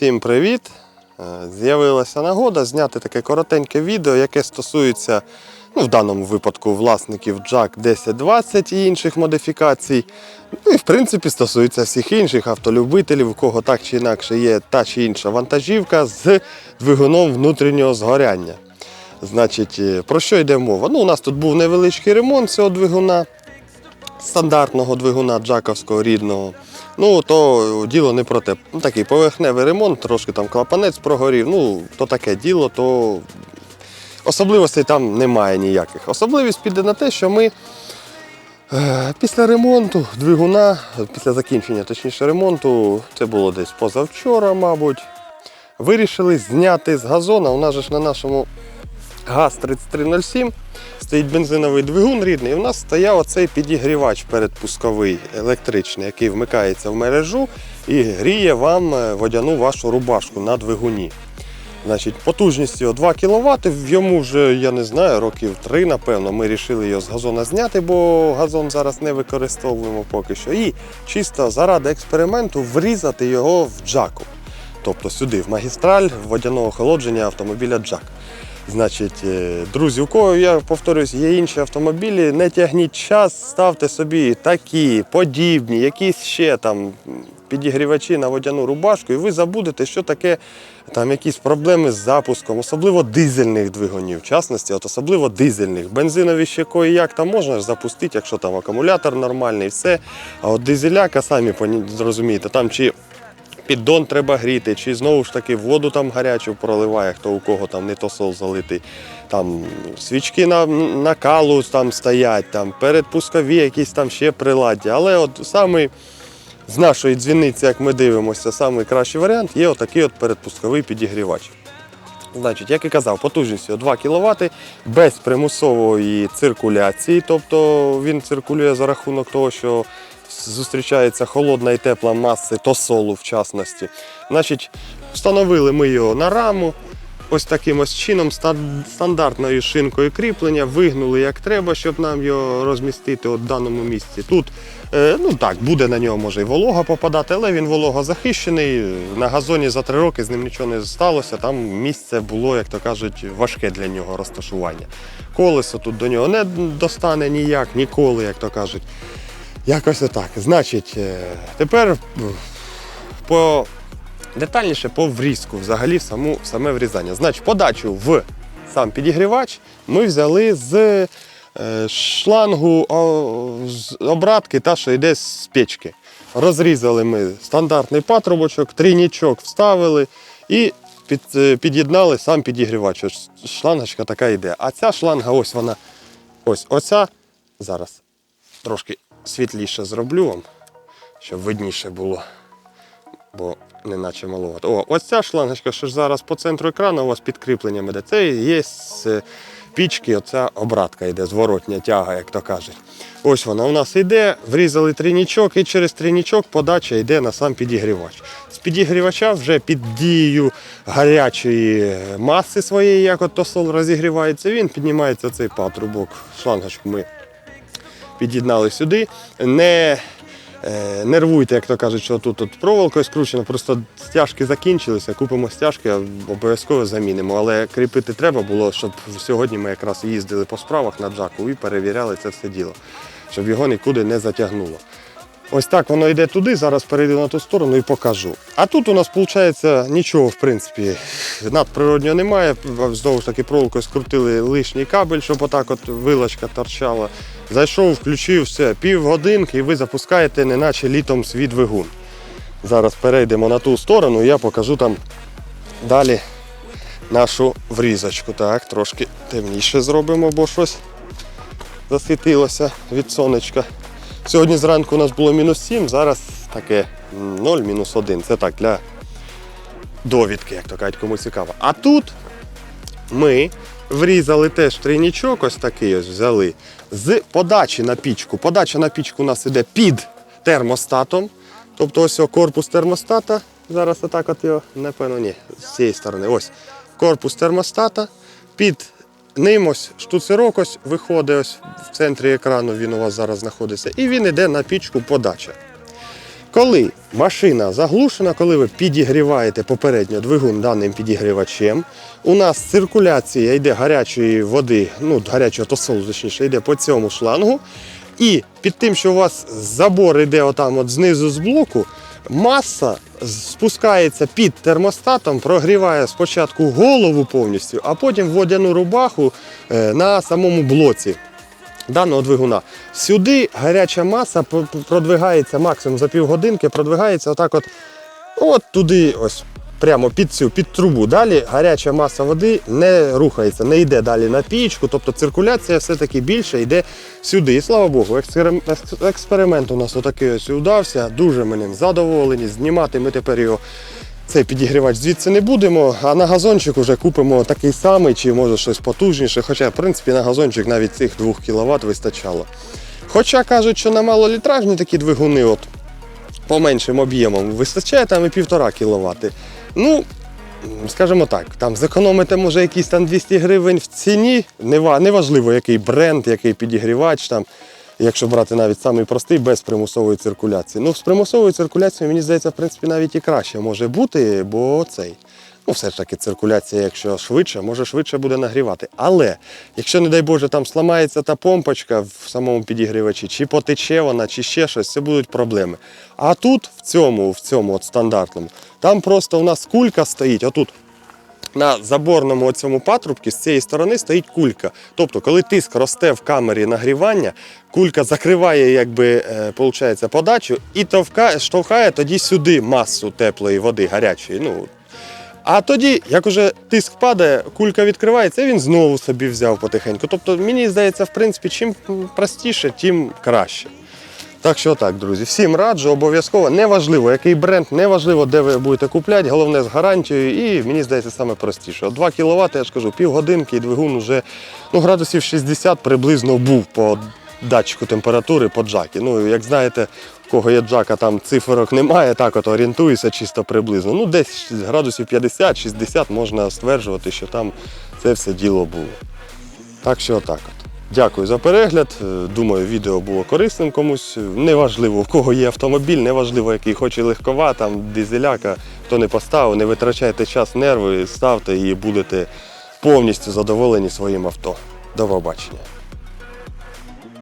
Всім привіт! Е, З'явилася нагода зняти таке коротеньке відео, яке стосується, ну, в даному випадку, власників Jack 1020 і інших модифікацій. Ну і в принципі стосується всіх інших автолюбителів, у кого так чи інакше є та чи інша вантажівка з двигуном внутрішнього згоряння. Значить, е, про що йде мова? Ну, у нас тут був невеличкий ремонт цього двигуна стандартного двигуна джаковського рідного. Ну, то діло не про те. Ну, такий поверхневий ремонт, трошки там клапанець прогорів. Ну, то таке діло, то особливостей там немає ніяких. Особливість піде на те, що ми е, після ремонту двигуна, після закінчення точніше ремонту, це було десь позавчора, мабуть, вирішили зняти з газона. У нас же ж на нашому ГАЗ-3307 стоїть бензиновий двигун рідний. І у нас стояв оцей підігрівач передпусковий електричний, який вмикається в мережу і гріє вам е, водяну вашу рубашку на двигуні. Значить, потужність його 2 кВт, в йому вже, я не знаю, років 3, напевно, ми вирішили його з газона зняти, бо газон зараз не використовуємо поки що. І чисто заради експерименту врізати його в джаку. Тобто сюди, в магістраль водяного охолодження автомобіля Джак. Значить, е, друзі, у кого я повторюсь, є інші автомобілі, не тягніть час, ставте собі такі, подібні, якісь ще там підігрівачі на водяну рубашку, і ви забудете, що таке там якісь проблеми з запуском, особливо дизельних двигунів, в частності, от особливо дизельних. Бензинові ще кої як там можна запустити, якщо там акумулятор нормальний, все. А от дизеляка, самі зрозумієте, там чи піддон треба гріти, чи знову ж таки воду там гарячу проливає, хто у кого там не тосол залитий. Там свічки на, на калу там стоять, там передпускові якісь там ще приладдя. Але от самий з нашої дзвіниці, як ми дивимося, самий кращий варіант є отакий от передпусковий підігрівач. Значить, як і казав, потужністю 2 кВт без примусової циркуляції, тобто він циркулює за рахунок того, що зустрічається холодна і тепла маси тосолу в частності. Значить, встановили ми його на раму. Ось таким ось чином стандартною шинкою кріплення, вигнули як треба, щоб нам його розмістити от в даному місці. Тут е, ну так, буде на нього може і волога попадати, але він вологозахищений. На газоні за три роки з ним нічого не сталося. Там місце було, як то кажуть, важке для нього розташування. Колесо тут до нього не достане ніяк, ніколи, як то кажуть. Якось отак. Значить, е, тепер по детальніше по врізку, взагалі саму, саме врізання. Значить, подачу в сам підігрівач ми взяли з е, шлангу з обратки, та, що йде з печки. Розрізали ми стандартний патрубочок, трійнічок вставили і під, е, під'єднали сам підігрівач. Ось Шлангочка така йде. А ця шланга, ось вона. Ось оця. Зараз трошки світліше зроблю вам, щоб видніше було бо не наче малувати. О, ось ця шлангочка, що ж зараз по центру екрану у вас підкріпленням іде. Це є з е, пічки, оця обратка йде, зворотня тяга, як то кажуть. Ось вона у нас йде, врізали трійнічок і через трійнічок подача йде на сам підігрівач. З підігрівача вже під дією гарячої маси своєї, як от тосол розігрівається, він піднімається цей патрубок. Шлангочку ми під'єднали сюди. Не е, нервуйте, як то кажуть, що тут от проволокою скручено, просто стяжки закінчилися, купимо стяжки, обов'язково замінимо. Але кріпити треба було, щоб сьогодні ми якраз їздили по справах на джаку і перевіряли це все діло, щоб його нікуди не затягнуло. Ось так воно йде туди, зараз перейду на ту сторону і покажу. А тут у нас виходить нічого, в принципі, надприроднього немає. Знову ж таки, проволокою скрутили лишній кабель, щоб отак от вилочка торчала. Зайшов, включив все, півгодинки і ви запускаєте, неначе літом свій двигун. Зараз перейдемо на ту сторону і я покажу там далі нашу врізочку. Так, трошки темніше зробимо, бо щось засвітилося від сонечка. Сьогодні зранку у нас було мінус 7, зараз таке 0, мінус 1. Це так для довідки, як то кажуть, кому цікаво. А тут ми врізали теж трійнічок, ось такий ось взяли, з подачі на пічку. Подача на пічку у нас іде під термостатом. Тобто ось корпус термостата. Зараз отак от його, напевно, ні, з цієї сторони. Ось корпус термостата. Під ним ось штуцерок ось виходить ось в центрі екрану, він у вас зараз знаходиться, і він йде на пічку подача. Коли Машина заглушена, коли ви підігріваєте попередньо двигун даним підігрівачем. У нас циркуляція йде гарячої води, ну гарячого тосолу, точніше, йде по цьому шлангу. І під тим, що у вас забор йде отам от знизу з блоку, маса спускається під термостатом, прогріває спочатку голову повністю, а потім водяну рубаху е, на самому блоці даного двигуна. Сюди гаряча маса продвигається максимум за півгодинки, продвигається отак от, от туди ось. Прямо під цю під трубу. Далі гаряча маса води не рухається, не йде далі на пічку, тобто циркуляція все-таки більше йде сюди. І слава Богу, експеримент у нас отакий ось удався. Дуже ми ним задоволені. Знімати ми тепер його цей підігрівач звідси не будемо, а на газончик вже купимо такий самий, чи може щось потужніше. Хоча, в принципі, на газончик навіть цих 2 кВт вистачало. Хоча кажуть, що на малолітражні такі двигуни, от по меншим об'ємам, вистачає там і 1,5 кВт. Ну, скажімо так, там зекономити може якісь там 200 гривень в ціні. Неважливо, який бренд, який підігрівач там. Якщо брати навіть самий простий без примусової циркуляції. Ну, з примусовою циркуляцією, мені здається, в принципі, навіть і краще може бути, бо цей. Ну, все ж таки, циркуляція, якщо швидше, може швидше буде нагрівати. Але якщо, не дай Боже, там сламається та помпочка в самому підігрівачі, чи потече вона, чи ще щось, це будуть проблеми. А тут, в цьому, в цьому от стандартному, там просто у нас кулька стоїть, отут на заборному цьому патрубці з цієї сторони стоїть кулька. Тобто, коли тиск росте в камері нагрівання, кулька закриває якби, е, подачу і товка, штовхає тоді сюди масу теплої води, гарячої. Ну, а тоді, як уже тиск падає, кулька відкривається, він знову собі взяв потихеньку. Тобто, мені здається, в принципі, чим простіше, тим краще. Так що так, друзі, всім раджу, обов'язково. Неважливо, який бренд, неважливо, де ви будете купляти, головне з гарантією. І мені здається, саме простіше. От 2 кВт, я ж кажу, півгодинки і двигун вже ну, градусів 60 приблизно був по датчику температури по джакі. Ну, як знаєте, в кого є джака, там циферок немає, так от орієнтуюся чисто приблизно. Ну, десь градусів 50-60 можна стверджувати, що там це все діло було. Так що отак от. Дякую за перегляд. Е, Думаю, відео було корисним комусь. Неважливо, в кого є автомобіль, неважливо, який хоче легкова, там дизеляка, хто не поставив, не витрачайте час, нерви, ставте і будете повністю задоволені своїм авто. До побачення.